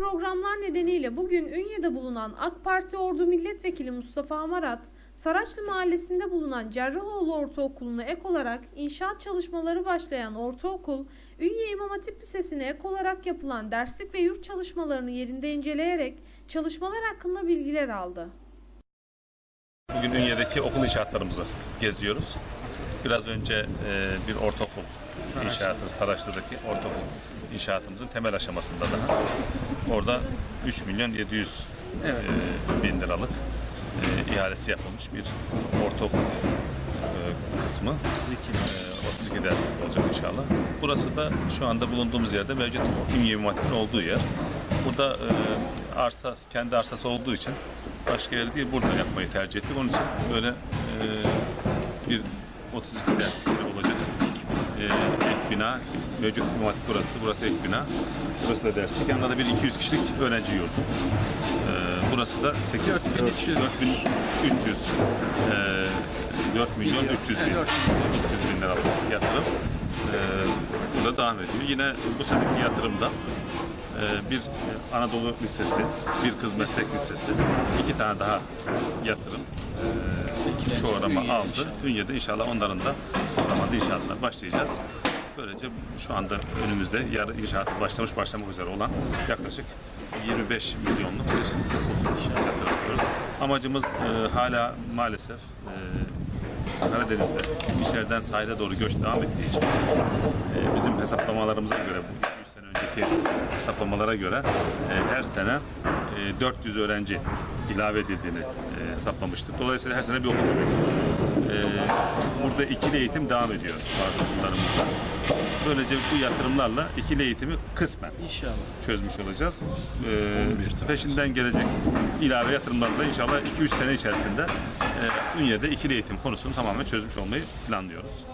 programlar nedeniyle bugün Ünye'de bulunan AK Parti Ordu Milletvekili Mustafa Amarat, Saraçlı Mahallesi'nde bulunan Cerrahoğlu Ortaokulu'na ek olarak inşaat çalışmaları başlayan ortaokul, Ünye İmam Hatip Lisesi'ne ek olarak yapılan derslik ve yurt çalışmalarını yerinde inceleyerek çalışmalar hakkında bilgiler aldı. Bugün Ünye'deki okul inşaatlarımızı geziyoruz. Biraz önce e, bir ortaokul inşaatı, Saraçlı'daki ortaokul inşaatımızın temel aşamasında daha. Orada 3 milyon 700 e, bin liralık e, ihalesi yapılmış bir ortaokul e, kısmı. 32, 32 derslik olacak inşallah. Burası da şu anda bulunduğumuz yerde mevcut Ünye Hatip'in olduğu yer. Burada e, arsa, kendi arsası olduğu için başka yerde değil burada yapmayı tercih ettik. Onun için böyle e, bir 32 derslik olacak e, ek bina, mevcut Hatip burası, burası ek bina. Burası da derslik. Yanında da bir 200 kişilik öğrenci yurdu. E, burası da 8, 4300. 4300 e, 4 milyon 300 bin 300 bin liralık yatırım e, burada devam ediyor. Yine bu seneki yatırımda bir e, Anadolu Lisesi, bir Kız Meslek Lisesi, iki tane daha yatırım e, programa aldı. Ünye'de inşallah onların da kısa zamanda inşaatlar başlayacağız. Böylece şu anda önümüzde yarı inşaatı başlamış başlamak üzere olan yaklaşık 25 milyonluk bir inşaat yapıyoruz. Amacımız e, hala maalesef e, Karadeniz'de içeriden sahile doğru göç devam ettiği için e, bizim hesaplamalarımıza göre bu 3 sene önceki hesaplamalara göre e, her sene e, 400 öğrenci ilave edildiğini e, hesaplamıştık. Dolayısıyla her sene bir okul. E, burada ikili eğitim devam ediyor bazı okullarımızda. Böylece bu yatırımlarla ikili eğitimi kısmen İnşallah. çözmüş olacağız. Ee, peşinden gelecek ilave yatırımlarla inşallah 2-3 sene içerisinde e, Ünye'de ikili eğitim konusunu tamamen çözmüş olmayı planlıyoruz.